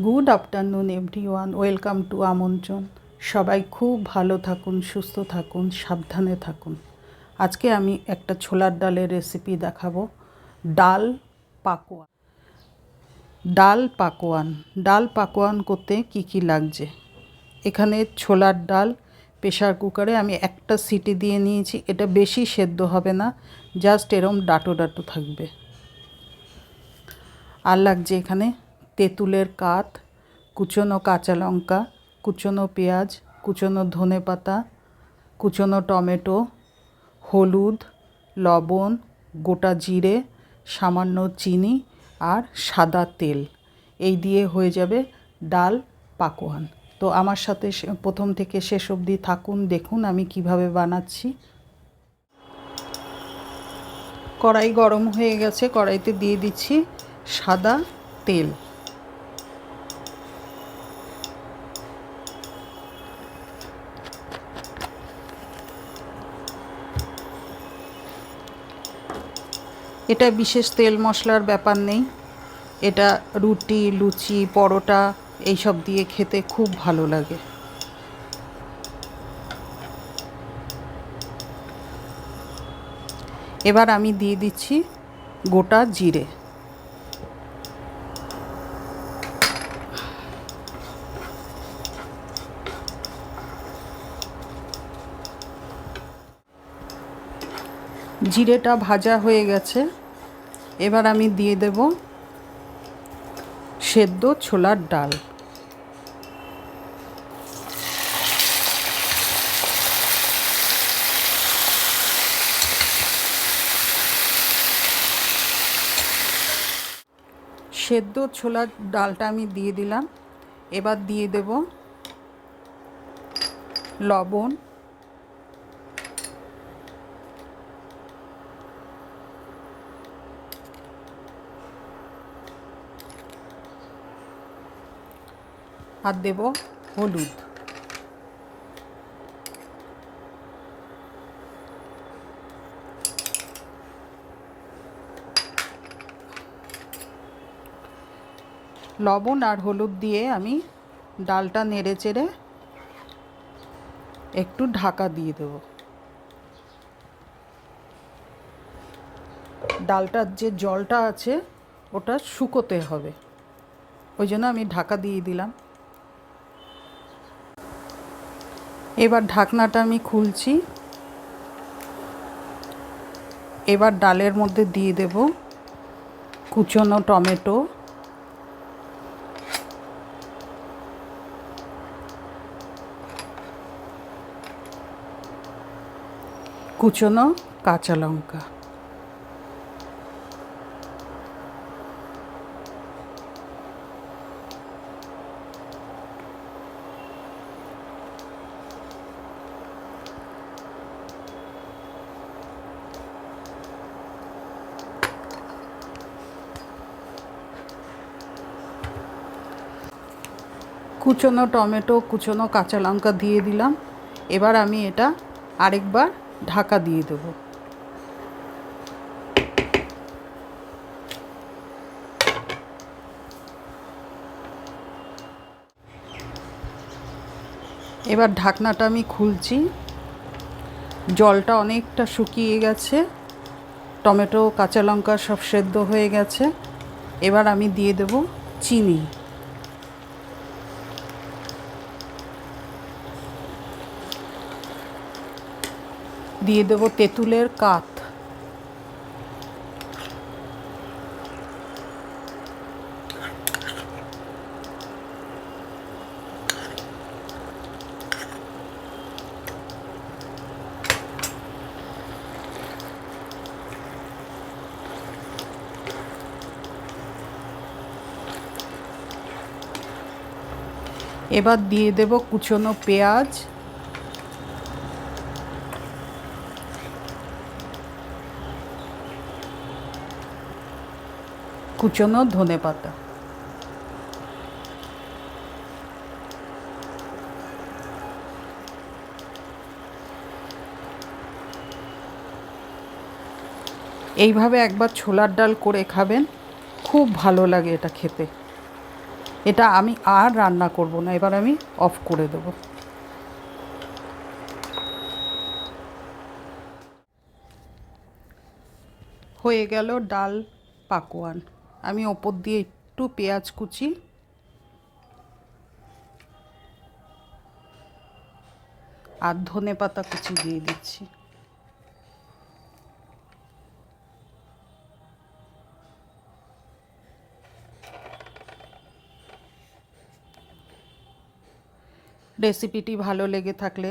Good afternoon, everyone. Welcome to আমন্ত্রণ। সবাই খুব ভালো থাকুন, সুস্থ থাকুন, সাবধানে থাকুন। আজকে আমি একটা ছোলার ডালের রেসিপি দেখাবো। ডাল পাকোয়ান ডাল পাকোয়ান। ডাল পাকোয়ান করতে কি কি লাগছে? এখানে ছোলার ডাল প্রেশার কুকারে আমি একটা সিটি দিয়ে নিয়েছি। এটা বেশি সেদ্ধ হবে না, জাস্ট এরম ডাটো ডাটো থাকবে। আর লাগছে এখানে তেঁতুলের কাত, কুচনো কাঁচা লঙ্কা, কুচনো পেঁয়াজ, কুচনো ধনে পাতা, কুচনো টমেটো, হলুদ, লবণ, গোটা জিরে, সামান্য চিনি আর সাদা তেল। এই দিয়ে হয়ে যাবে ডাল পাকোয়ান। তো আমার সাথে প্রথম থেকে শেষ অবধি থাকুন, দেখুন আমি কীভাবে বানাচ্ছি। কড়াই গরম হয়ে গেছে, কড়াইতে দিয়ে দিচ্ছি সাদা তেল। এটা বিশেষ তেল মশলার ব্যাপার নেই। এটা রুটি, লুচি, পরোটা এইসব দিয়ে খেতে খুব ভালো লাগে। এবার আমি দিয়ে দিচ্ছি গোটা জিরে। জিরেটা ভাজা হয়ে গেছে। এবার আমি দিয়ে দেব সেদ্ধ ছোলার ডাল। সেদ্ধ ছোলার ডালটা আমি দিয়ে দিলাম। এবার দিয়ে দেব লবণ। আর দেব, হলুদ। লবণ আর হলুদ দিয়ে আমি ডালটা নেড়ে চেড়ে একটু ঢাকা দিয়ে দেব। ডালটার যে জলটা আছে, ওটা শুকোতে হবে। ওই জন্য আমি ঢাকা দিয়ে দিলাম। এবার ঢাকনাটা আমি খুলছি। এবার ডালের মধ্যে দিয়ে দেব কুচনো টমেটো। কুচনো কাঁচা লঙ্কা। কুচনো টমেটো, কুচনো কাঁচা লঙ্কা দিয়ে দিলাম। এবার আমি এটা আরেকবার ঢাকা দিয়ে দেবো। এবার ঢাকনাটা আমি খুলছি। জলটা অনেকটা শুকিয়ে গেছে। টমেটো, কাঁচা লঙ্কা সব সেদ্ধ হয়ে গেছে। এবার আমি দিয়ে দেব চিনি। দিয়ে দেব তেঁতুলের কাত। এবার দিয়ে দেব কুচনো পেঁয়াজ। কুচনো ধনে পাতা। এইভাবে একবার ছোলার ডাল করে খাবেন, খুব ভালো লাগে এটা খেতে। এটা আমি আর রান্না করব না, এবার আমি অফ করে দেব। হয়ে গেল ডাল পাকোয়ান। আমি ওপর দিয়ে একটু পেঁয়াজ কুচি। আর ধনে পাতা কুচি দিয়ে দিচ্ছি। রেসিপিটি ভালো লেগে থাকলে